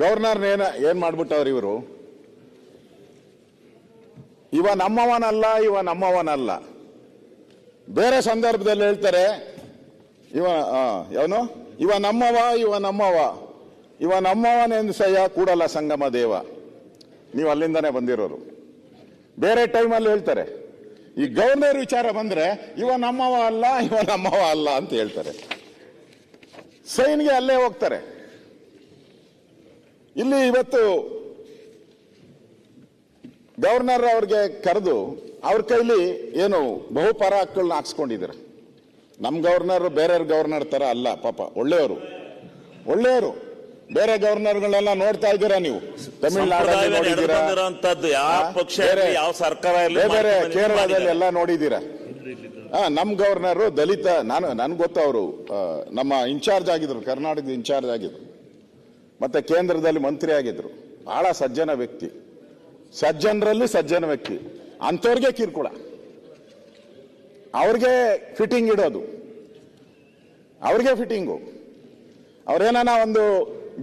Governor ಏನ ಏನ್ ಮಾಡ್ಬಿಟ್ಟವ್ರು ಇವರು? ಇವ ನಮ್ಮವನಲ್ಲ ಇವ ನಮ್ಮವನಲ್ಲ. ಬೇರೆ ಸಂದರ್ಭದಲ್ಲಿ ಹೇಳ್ತಾರೆ, ಇವ ಯಾವನು? ಇವ ನಮ್ಮವ ಇವ ನಮ್ಮವ. ಇವ ನಮ್ಮವನೆಂದು ಸಹ ಕೂಡಲ್ಲ ಸಂಗಮ ದೇವ. ನೀವು ಅಲ್ಲಿಂದನೇ ಬಂದಿರೋರು. ಬೇರೆ ಟೈಮಲ್ಲಿ ಹೇಳ್ತಾರೆ, ಈ ಗವರ್ನರ್ ವಿಚಾರ ಬಂದ್ರೆ ಇವ ನಮ್ಮವ ಅಲ್ಲ, ಇವ ನಮ್ಮವ ಅಲ್ಲ ಅಂತ ಹೇಳ್ತಾರೆ. ಸೈನ್ಗೆ ಅಲ್ಲೇ ಹೋಗ್ತಾರೆ. ಇಲ್ಲಿ ಇವತ್ತು ಗವರ್ನರ್ ಅವ್ರಿಗೆ ಕರೆದು ಅವ್ರ ಕೈಲಿ ಏನು ಬಹುಪರ ಹಕ್ಕುಗಳನ್ನ ಹಾಕ್ಸ್ಕೊಂಡಿದ್ದಾರೆ. ನಮ್ಮ ಗವರ್ನರ್ ಬೇರೆ ಗವರ್ನರ್ ಥರ ಅಲ್ಲ ಪಾಪ. ಒಳ್ಳೆಯವರು. ಒಳ್ಳೆಯವರು. ಬೇರೆ ಗವರ್ನರ್ಗಳನ್ನೆಲ್ಲ ನೋಡ್ತಾ ಇದ್ದೀರಾ ನೀವು? ತಮಿಳುನಾಡು ಬೇರೆ- ಕೇರಳದಲ್ಲಿ ಎಲ್ಲ ನೋಡಿದ್ದೀರಾ? ಹಾ ನಮ್ಮ ಗವರ್ನರು ದಲಿತ ನಾನು ನನ್ಗೆ ಗೊತ್ತು ಅವರು ನಮ್ಮ ಇನ್ಚಾರ್ಜ್ ಆಗಿದ್ರು ಕರ್ನಾಟಕದ ಇನ್ಚಾರ್ಜ್ ಆಗಿದ್ರು. ಮತ್ತೆ ಕೇಂದ್ರದಲ್ಲಿ ಮಂತ್ರಿ ಆಗಿದ್ರು. ಭಾಳ ಸಜ್ಜನ ವ್ಯಕ್ತಿ. ಸಜ್ಜನರಲ್ಲಿ ಸಜ್ಜನ ವ್ಯಕ್ತಿ. ಅಂಥವ್ರಿಗೆ ಕಿರ್ಕುಳ. ಅವ್ರಿಗೆ ಫಿಟ್ಟಿಂಗ್ ಇಡೋದು. ಅವ್ರಿಗೆ ಫಿಟ್ಟಿಂಗು ಅವ್ರೇನಾನ ಒಂದು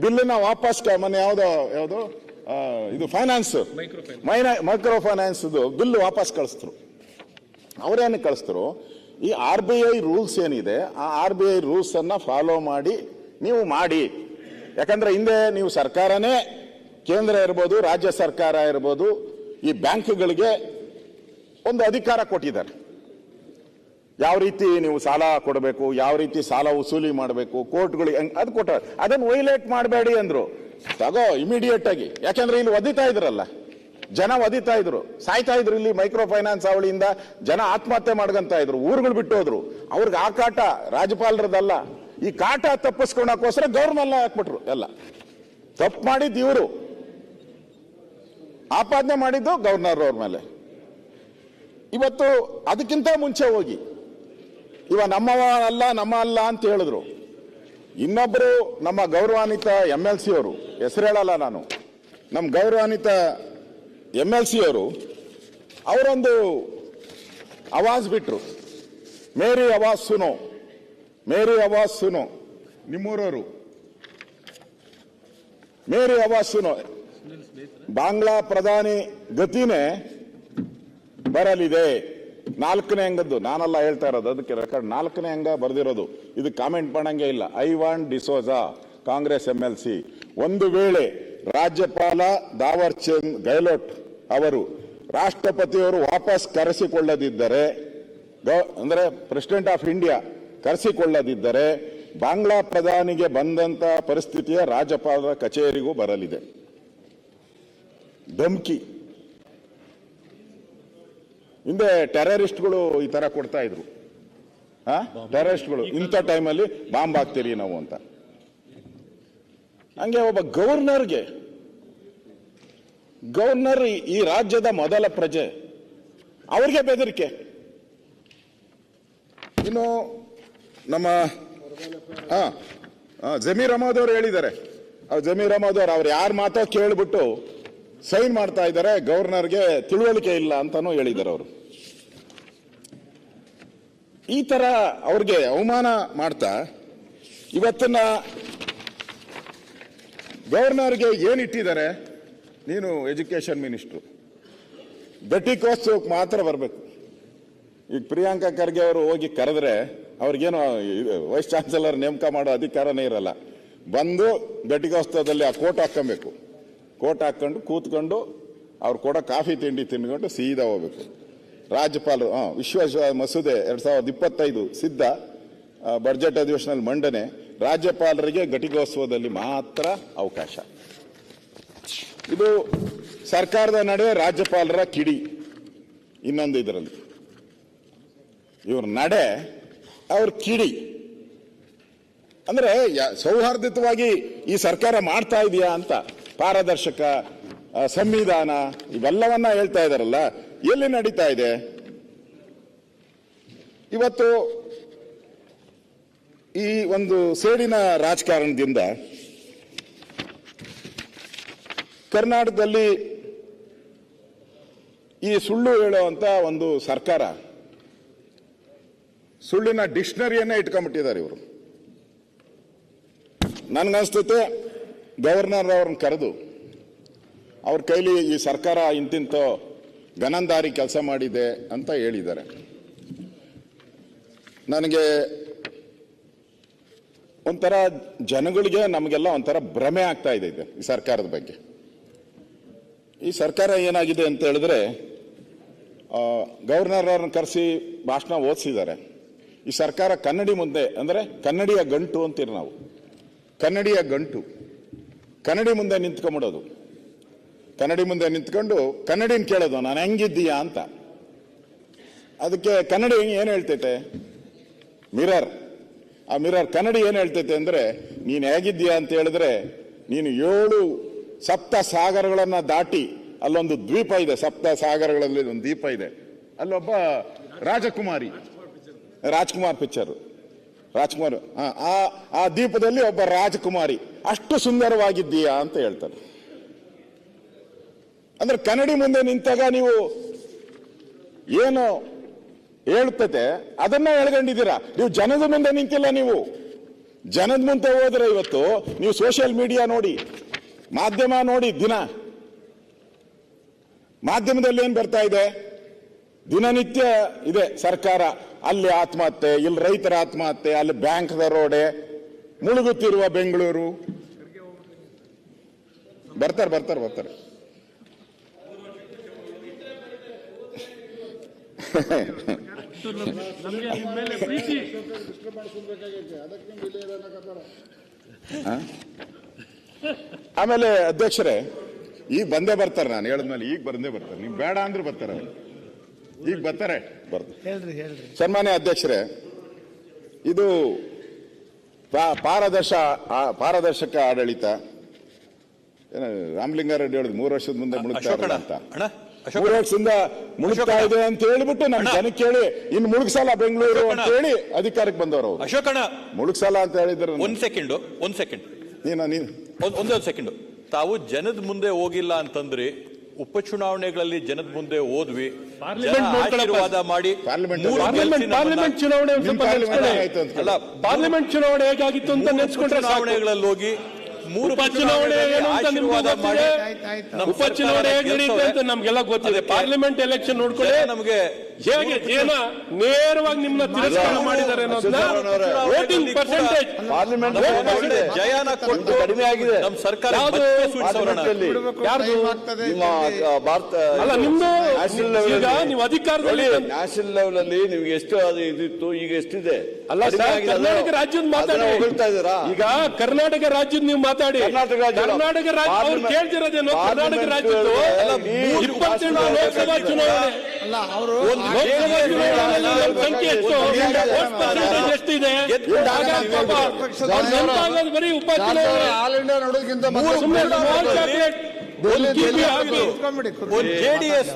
ಬಿಲ್ಲನ್ನ ವಾಪಸ್ ಮೊನ್ನೆ ಯಾವುದೋ ಯಾವ್ದು ಇದು ಫೈನಾನ್ಸ್ ಮೈಕ್ರೋ ಫೈನಾನ್ಸ್ದು ಬಿಲ್ ವಾಪಸ್ ಕಳಿಸ್ತರು ಅವರೇನು ಕಳಿಸ್ತರು ಈ ಆರ್ ಬಿ ಐ ರೂಲ್ಸ್ ಏನಿದೆ ಆ ಆರ್ ಬಿ ಐ ರೂಲ್ಸ್ ಅನ್ನ ಫಾಲೋ ಮಾಡಿ ನೀವು ಮಾಡಿ. ಯಾಕಂದ್ರೆ ಹಿಂದೆ ನೀವು ಸರ್ಕಾರನೇ, ಕೇಂದ್ರ ಇರ್ಬೋದು, ರಾಜ್ಯ ಸರ್ಕಾರ ಇರ್ಬೋದು, ಈ ಬ್ಯಾಂಕ್ಗಳಿಗೆ ಒಂದು ಅಧಿಕಾರ ಕೊಟ್ಟಿದ್ದಾರೆ. ಯಾವ ರೀತಿ ನೀವು ಸಾಲ ಕೊಡಬೇಕು, ಯಾವ ರೀತಿ ಸಾಲ ವಸೂಲಿ ಮಾಡಬೇಕು, ಕೋರ್ಟ್ಗಳಿಗೆ ಅದು ಕೊಟ್ಟ ಅದನ್ನು ವೈಲೇಟ್ ಮಾಡಬೇಡಿ ಅಂದರು. ತಗೋ ಇಮಿಡಿಯೇಟ್ ಆಗಿ. ಯಾಕೆಂದ್ರೆ ಇಲ್ಲಿ ಒದಿತಾ ಇದ್ರಲ್ಲ, ಜನ ಒದಿತಾ ಇದ್ರು. ಸಾಯ್ತಾ ಇದ್ರು ಇಲ್ಲಿ ಮೈಕ್ರೋ ಫೈನಾನ್ಸ್ ಅವಳಿಯಿಂದ ಜನ ಆತ್ಮಹತ್ಯೆ ಮಾಡ್ಕೊಂತ ಇದ್ರು, ಊರುಗಳು ಬಿಟ್ಟು ಹೋದ್ರು ಅವ್ರಿಗೆ ಆ ಕಾಟ ರಾಜ್ಯಪಾಲರದಲ್ಲ. ಈ ಕಾಟ ತಪ್ಪಿಸ್ಕೊಳಕೋಸ್ಕರ ಗೌರ್ಮೆಲ್ಲ ಹಾಕ್ಬಿಟ್ರು ಎಲ್ಲ. ತಪ್ಪು ಮಾಡಿದ್ದು ಇವರು. ಆಪಾದನೆ ಮಾಡಿದ್ದು ಗವರ್ನರ್ ಅವ್ರ ಮೇಲೆ. ಇವತ್ತು ಅದಕ್ಕಿಂತ ಮುಂಚೆ ಹೋಗಿ. ಇವ ನಮ್ಮವ ಅಲ್ಲ, ನಮ್ಮ ಅಲ್ಲ ಅಂತ ಹೇಳಿದ್ರು. ಇನ್ನೊಬ್ಬರು ನಮ್ಮ ಗೌರವಾನ್ವಿತ ಎಂ ಎಲ್ ಸಿ ಅವರು. ಹೆಸರು ಹೇಳಲ್ಲ ನಾನು. ನಮ್ಮ ಗೌರವಾನ್ವಿತ ಎಂ ಎಲ್ ಸಿ ಅವರು, ಅವರೊಂದು ಅವಾಜ್ ಬಿಟ್ರು. ಮೇರಿ ಅವಾಜ್ ಸುನೋ. ಮೇರಿ ಆವಾಜ್ ಸುನೋ ನಿಮ್ಮೂರವರು. ಮೇರಿ ಆವಾಜ್ ಸುನೋ ಬಾಂಗ್ಲಾ ಪ್ರಧಾನಿ ಗತಿನೇ ಬರಲಿದೆ. ನಾಲ್ಕನೇ ಅಂಗದ್ದು, ನಾನಲ್ಲ ಹೇಳ್ತಾ ಇರೋದು, ಅದಕ್ಕೆ ರೆಕಾರ್ಡ್ ನಾಲ್ಕನೇ ಅಂಗ ಬರೆದಿರೋದು. ಇದು ಕಾಮೆಂಟ್ ಮಾಡಂಗೆ ಇಲ್ಲ. I want D'Souza, Congress M L C. ಒಂದು ವೇಳೆ ರಾಜ್ಯಪಾಲ ದಾವರ್ ಚಂದ್ ಗೆಹ್ಲೋಟ್ ಅವರು ರಾಷ್ಟ್ರಪತಿಯವರು ವಾಪಸ್ ಕರೆಸಿಕೊಳ್ಳದಿದ್ದರೆ ಅಂದ್ರೆ ಪ್ರೆಸಿಡೆಂಟ್ ಆಫ್ ಇಂಡಿಯಾ ಕರೆಸಿಕೊಳ್ಳದಿದ್ದರೆ ಬಾಂಗ್ಲಾ ಪ್ರಧಾನಿಗೆ ಬಂದಂತಹ ಪರಿಸ್ಥಿತಿಯ ರಾಜ್ಯಪಾಲರ ಕಚೇರಿಗೂ ಬರಲಿದೆ. ಧಮ್ಕಿ. ಹಿಂದೆ ಟೆರರಿಸ್ಟ್ಗಳು ಈ ತರ ಕೊಡ್ತಾ ಇದ್ರು. ಟೆರರಿಸ್ಟ್ಗಳು, ಇಂಥ ಟೈಮಲ್ಲಿ ಬಾಂಬ್ ಹಾಕ್ತೀರಿ ನಾವು ಅಂತ. ಹಂಗೆ ಒಬ್ಬ ಗವರ್ನರ್ಗೆ, ಗವರ್ನರ್ ಈ- ಈ ರಾಜ್ಯದ ಮೊದಲ ಪ್ರಜೆ, ಅವ್ರಿಗೆ ಬೆದರಿಕೆ. ಇನ್ನು ನಮ್ಮ, ಹಾ ಜಮೀರ್ ಅಹಮದ್ ಅವರು ಹೇಳಿದ್ದಾರೆ. ಜಮೀರ್ ಅಹಮದ್ ಅವರು, ಅವ್ರು ಯಾರು ಮಾತೋ ಕೇಳಿಬಿಟ್ಟು ಸೈನ್ ಮಾಡ್ತಾ ಇದ್ದಾರೆ, ಗವರ್ನರ್ಗೆ ತಿಳುವಳಿಕೆ ಇಲ್ಲ ಅಂತಾನೂ ಹೇಳಿದ್ದಾರೆ ಅವರು. ಈ ತರ ಅವ್ರಿಗೆ ಅವಮಾನ ಮಾಡ್ತಾ, ಇವತ್ತನ್ನ ಗವರ್ನರ್ಗೆ ಏನಿಟ್ಟಿದ್ದಾರೆ ನೀನು ಎಜುಕೇಶನ್ ಮಿನಿಸ್ಟ್ರು. ಘಟಿಕೋತ್ಸವಕ್ಕೆ ಮಾತ್ರ ಬರಬೇಕು. ಈಗ ಪ್ರಿಯಾಂಕಾ ಖರ್ಗೆ ಅವರು ಹೋಗಿ ಕರೆದ್ರೆ ಅವ್ರಿಗೇನು ವೈಸ್ ಚಾನ್ಸಲರ್ ನೇಮಕ ಮಾಡೋ ಅಧಿಕಾರನೇ ಇರಲ್ಲ. ಬಂದು ಘಟಿಕೋತ್ಸವದಲ್ಲಿ ಆ ಕೋಟ್ ಹಾಕೊಬೇಕು ಕೋಟ್ ಹಾಕೊಂಡು ಕೂತ್ಕೊಂಡು ಅವ್ರು ಕೂಡ ಕಾಫಿ ತಿಂಡಿ ತಿನ್ಕೊಂಡು ಸೀದಾ ಹೋಗ್ಬೇಕು. ರಾಜ್ಯಪಾಲರು, ಹಾಂ ವಿಶ್ವ ಮಸೂದೆ ಎರಡು ಸಾವಿರದ ಇಪ್ಪತ್ತೈದು ಸಿದ್ಧ ಬಜೆಟ್ ಅಧಿವೇಶನದಲ್ಲಿ ಮಂಡನೆ. ರಾಜ್ಯಪಾಲರಿಗೆ ಘಟಿಕೋತ್ಸವದಲ್ಲಿ ಮಾತ್ರ ಅವಕಾಶ. ಇದು ಸರ್ಕಾರದ ನಡುವೆ ರಾಜ್ಯಪಾಲರ ಕಿಡಿ. ಇನ್ನೊಂದು ಇದರಲ್ಲಿ. ಇವ್ರ ನಡೆ, ಅವ್ರ ಕಿಡಿ. ಅಂದ್ರೆ ಸೌಹಾರ್ದಿತವಾಗಿ ಈ ಸರ್ಕಾರ ಮಾಡ್ತಾ ಇದೆಯಾ ಅಂತ ಪಾರದರ್ಶಕ ಸಂವಿಧಾನ ಇವೆಲ್ಲವನ್ನ ಹೇಳ್ತಾ ಇದಾರಲ್ಲ, ಎಲ್ಲಿ ನಡೀತಾ ಇದೆ? ಇವತ್ತು ಈ ಒಂದು ಸೇಡಿನ ರಾಜಕಾರಣದಿಂದ ಕರ್ನಾಟಕದಲ್ಲಿ ಈ ಸುಳ್ಳು ಹೇಳುವಂತ ಒಂದು ಸರ್ಕಾರ ಸುಳ್ಳಿನ ಡಿಕ್ಷನರಿಯನ್ನೇ ಇಟ್ಕೊಂಡ್ಬಿಟ್ಟಿದ್ದಾರೆ ಇವರು. ನನಗನ್ಸ್ತೈತೆ ಗವರ್ನರ್ ಅವ್ರನ್ನ ಕರೆದು ಅವ್ರ ಕೈಲಿ ಈ ಸರ್ಕಾರ ಇಂತಿಂತ ಗನಂದಾರಿ ಕೆಲಸ ಮಾಡಿದೆ ಅಂತ ಹೇಳಿದ್ದಾರೆ. ನನಗೆ ಒಂಥರ ಜನಗಳಿಗೆ ನಮಗೆಲ್ಲ ಒಂಥರ ಭ್ರಮೆ ಆಗ್ತಾ ಇದೆ ಇದು, ಈ ಸರ್ಕಾರದ ಬಗ್ಗೆ. ಈ ಸರ್ಕಾರ ಏನಾಗಿದೆ ಅಂತ ಹೇಳಿದ್ರೆ ಗವರ್ನರ್ ಅವ್ರನ್ನ ಕರೆಸಿ ಭಾಷಣ ಓದಿಸಿದ್ದಾರೆ. ಈ ಸರ್ಕಾರ ಕನ್ನಡಿ ಮುಂದೆ, ಅಂದರೆ ಕನ್ನಡಿಯ ಗಂಟು ಅಂತೀರಿ ನಾವು. ಕನ್ನಡಿಯ ಗಂಟು. ಕನ್ನಡಿ ಮುಂದೆ ನಿಂತ್ಕೊಂಬಿಡೋದು. ಕನ್ನಡಿ ಮುಂದೆ ನಿಂತ್ಕೊಂಡು ಕನ್ನಡಿನ ಕೇಳೋದು, ನಾನು ಹೆಂಗಿದ್ದೀಯಾ ಅಂತ. ಅದಕ್ಕೆ ಕನ್ನಡಿ ಏನು ಹೇಳ್ತೈತೆ? ಮಿರರ್. ಆ ಮಿರರ್ ಕನ್ನಡಿ ಏನು ಹೇಳ್ತೈತೆ ಅಂದರೆ, ನೀನು ಹೇಗಿದ್ದೀಯಾ ಅಂತ ಹೇಳಿದ್ರೆ, ನೀನು ಏಳು ಸಪ್ತ ಸಾಗರಗಳನ್ನು ದಾಟಿ, ಅಲ್ಲೊಂದು ದ್ವೀಪ ಇದೆ, ಸಪ್ತ ಸಾಗರಗಳಲ್ಲಿ ಒಂದು ದ್ವೀಪ ಇದೆ. ಅಲ್ಲೊಬ್ಬ ರಾಜಕುಮಾರಿ. ರಾಜ್ಕುಮಾರ್ ಪಿಕ್ಚರ್ ರಾಜ್ಕುಮಾರ್ ಆ, ಆ ದೀಪದಲ್ಲಿ ಒಬ್ಬ ರಾಜಕುಮಾರಿ. ಅಷ್ಟು ಸುಂದರವಾಗಿದ್ದೀಯಾ ಅಂತ ಹೇಳ್ತಾರೆ. ಅಂದ್ರೆ ಕನ್ನಡಿ ಮುಂದೆ ನಿಂತಾಗ ನೀವು ಏನು ಹೇಳ್ತತೆ ಅದನ್ನ ಎಳ್ಕೊಂಡಿದ್ದೀರಾ ನೀವು ಜನದ ಮುಂದೆ ನಿಂತಿಲ್ಲ ನೀವು. ಜನದ ಮುಂದೆ ಹೋದ್ರೆ ಇವತ್ತು ನೀವು ಸೋಷಿಯಲ್ ಮೀಡಿಯಾ ನೋಡಿ ಮಾಧ್ಯಮ ನೋಡಿ ದಿನ. ಮಾಧ್ಯಮದಲ್ಲಿ ಏನ್ ಬರ್ತಾ ಇದೆ? ದಿನನಿತ್ಯ ಇದೆ ಸರ್ಕಾರ. ಅಲ್ಲಿ ಆತ್ಮಹತ್ಯೆ, ಇಲ್ಲಿ ರೈತರ ಆತ್ಮಹತ್ಯೆ, ಅಲ್ಲಿ ಬ್ಯಾಂಕ್ ದರೋಡೆ ಮುಳುಗುತ್ತಿರುವ ಬೆಂಗಳೂರು. ಬರ್ತಾರೆ ಬರ್ತಾರೆ ಬರ್ತಾರೆ. ಆಮೇಲೆ ಅಧ್ಯಕ್ಷರೇ, ಈಗ ಬಂದೇ ಬರ್ತಾರೆ ನಾನು ಹೇಳಿದ್ಮೇಲೆ ಈಗ ಬಂದೇ ಬರ್ತಾರೆ. ನೀವು ಬೇಡ ಅಂದ್ರೆ ಬರ್ತಾರೆ ಈಗ ಬರ್ತಾರೆ. ಬರ್ತಾರೆ ಹೇಳ್ರಿ ಹೇಳ್ರಿ. ಸನ್ಮಾನ್ಯ ಅಧ್ಯಕ್ಷರೇ ಇದು ಪಾ- ಪಾರದರ್ಶ ಪಾರದರ್ಶಕ ಆಡಳಿತ. ಏನು ರಾಮಲಿಂಗಾರೆಡ್ಡಿ ಹೇಳಿದ್ ಮೂರು ವರ್ಷದ ಮುಂದೆ ಮುಳುಗ್ತಾ ಅಂತ ಮೂರು ವರ್ಷದಿಂದ ಮುಳುಗ್ತಾ ಇದೆ ಅಂತ ಹೇಳಿಬಿಟ್ಟು ನಮ್ಮ ಜನಕ್ಕೆ ಹೇಳಿ ಇನ್ನು ಮುಳುಗ್ಸಲ್ಲ ಬೆಂಗಳೂರು ಅಂತ ಹೇಳಿ ಅಧಿಕಾರಕ್ಕೆ ಬಂದವರು ಅವರು. ಅಶೋಕಣ್ಣ. ಮುಳುಗ್ಸಲ್ಲ ಅಂತ ಹೇಳಿದ್ರು ಒಂದ್ ಸೆಕೆಂಡ್ ಒಂದ್ ಸೆಕೆಂಡ್. ನೀನು ನೀನು. ಒಂದೇ ಒಂದ್ ಸೆಕೆಂಡ್. ತಾವು ಜನದ ಮುಂದೆ ಹೋಗಿಲ್ಲ ಅಂತಂದ್ರಿ ಉಪಚುನಾವಣೆಗಳಲ್ಲಿ ಜನದ ಮುಂದೆ ಓದ್ವಿ. ಆಶೀರ್ವಾದ ಮಾಡಿ ಪಾರ್ಲಿಮೆಂಟ್ ಚುನಾವಣೆ ಅಲ್ಲ ಪಾರ್ಲಿಮೆಂಟ್ ಚುನಾವಣೆ ಹೇಗಾಗಿತ್ತು ಅಂತ ನೆನೆಸ್ಕೊಂಡ್ರೆ ಚುನಾವಣೆಗಳಲ್ಲಿ ಹೋಗಿ ಮೂರು ಉಪಚುನಾವಣೆ ಉಪಚುನಾವಣೆ ಹೇಗೆ ಸರ್ಕಾರ ನಡೆಯುತ್ತೆ ಅಂತ ನಮ್ಗೆಲ್ಲ ಗೊತ್ತಿದೆ. ಪಾರ್ಲಿಮೆಂಟ್ ಎಲೆಕ್ಷನ್ ನೋಡ್ಕೊಳ್ಳಿ. ನಮಗೆ ಹೇಗೆ ಜನ ನೇರವಾಗಿ ನಿಮ್ಮನ್ನ ತಿರಸ್ಕಾರ ಮಾಡಿದ್ದಾರೆ ವೋಟಿಂಗ್ ಪರ್ಸೆಂಟೇಜ್ ಜಯನ ಕೊಟ್ಟು ಕಡಿಮೆ ಆಗಿದೆ. ನಮ್ಮ ಸರ್ಕಾರ ಭಾರತ ಅಲ್ಲ ನಿಮ್ದು ನ್ಯಾಷನಲ್ ಈಗ ಲೆವೆಲ್ ನೀವು ಅಧಿಕಾರದಲ್ಲಿ ನ್ಯಾಷನಲ್ ಲೆವೆಲ್ ಅಲ್ಲಿ ನಿಮ್ಗೆ ಎಷ್ಟು ಅದು ಇದಿತ್ತು ಈಗ ಎಷ್ಟಿದೆ? ಅಲ್ಲ. ಕರ್ನಾಟಕ ರಾಜ್ಯದ ಮಾತಾಡಿ. ಈಗ ಕರ್ನಾಟಕ ರಾಜ್ಯದ ನೀವು ಮಾತಾಡಿ. ಕರ್ನಾಟಕ ರಾಜ್ಯ ಕರ್ನಾಟಕ ರಾಜ್ಯ ಅವ್ರು ಕೇಳ್ತಿರೋದೇನು? ಕರ್ನಾಟಕ ರಾಜ್ಯದ ರಾಜ್ಯದ್ದು ಇಪ್ಪತ್ತೆಂಟು ಲೋಕಸಭಾ ಚುನಾವಣೆ. ಅಲ್ಲ ಅವರು ಸಂಖ್ಯೆ ಎಷ್ಟು ಪರ್ಸೆಂಟೇಜ್ ಎಷ್ಟಿದೆ ಬರೀ ಆಲ್ ಇಂಡಿಯಾ ನೋಡೋದಕ್ಕಿಂತ ಒಂದು ಜೆಡಿಎಸ್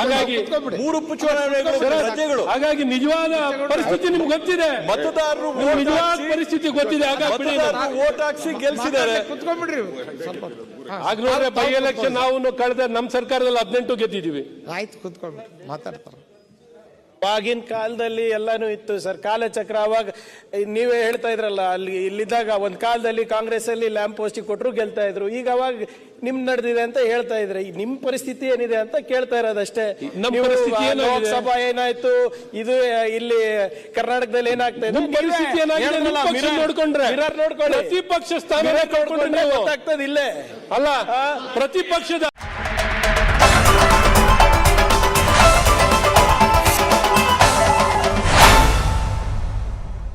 ಹಾಗಾಗಿ ಮೂರು ಉಪಚುನಾವಣೆಗಳು ರಜೆಗಳು ಹಾಗಾಗಿ ನಿಜವಾದ ಪರಿಸ್ಥಿತಿ ನಿಮ್ಗೆ ಗೊತ್ತಿದೆ. ಮತದಾರರು ನಿಜವಾದ ಪರಿಸ್ಥಿತಿ ಗೊತ್ತಿದೆ. ವೋಟ್ ಹಾಕ್ಸಿ ಗೆಲ್ಸಿದ್ದಾರೆ. ಆಗ ನೋಡ್ರೆ ಬೈ ಎಲೆಕ್ಷನ್ ನಾವು ಕಳೆದ ನಮ್ಮ ಸರ್ಕಾರದಲ್ಲಿ ಹದಿನೆಂಟು ಗೆದ್ದಿದ್ದೀವಿ. ಆಯ್ತು ಕುತ್ಕೊಂಡ್ಬಿಡ್ರಿ. ಮಾತಾಡ್ತಾರ. ಆಗಿನ ಕಾಲದಲ್ಲಿ ಎಲ್ಲಾನು ಇತ್ತು. ಸರ್ ಕಾಲಚಕ್ರ ಅವಾಗ ನೀವೇ ಹೇಳ್ತಾ ಇದ್ರಲ್ಲ ಅಲ್ಲಿ ಇಲ್ಲಿದ್ದಾಗ ಒಂದ್ ಕಾಲದಲ್ಲಿ ಕಾಂಗ್ರೆಸ್ ಅಲ್ಲಿ ಲ್ಯಾಂಪ್ ಪೋಸ್ಟಿಗೆ ಕೊಟ್ಟರು ಗೆಲ್ತಾ ಇದ್ರು. ಈಗ ಅವಾಗ ನಿಮ್ ನಡೆದಿದೆ ಅಂತ ಹೇಳ್ತಾ ಇದ್ರೆ ಈಗ ನಿಮ್ ಪರಿಸ್ಥಿತಿ ಏನಿದೆ ಅಂತ ಕೇಳ್ತಾ ಇರೋದಷ್ಟೇ. ಲೋಕಸಭಾ ಏನಾಯ್ತು? ಇದು ಇಲ್ಲಿ ಕರ್ನಾಟಕದಲ್ಲಿ ಏನಾಗ್ತಾ ಇದೆ? ನೋಡ್ಕೊಂಡ್ರೆ. ನೋಡ್ಕೊಳ್ಳಿ. ಪ್ರತಿಪಕ್ಷ ಸ್ಥಾನ ಮಿರರ್ ಕಳ್ಕೊಂಡ್ರೆ ನೋಡ್ಕೊಂಡ್ರೆ ನೀವು. ಗೊತ್ತಾಗ್ತದೆ ಇಲ್ಲೇ. ಅಲ್ಲ ಪ್ರತಿಪಕ್ಷದ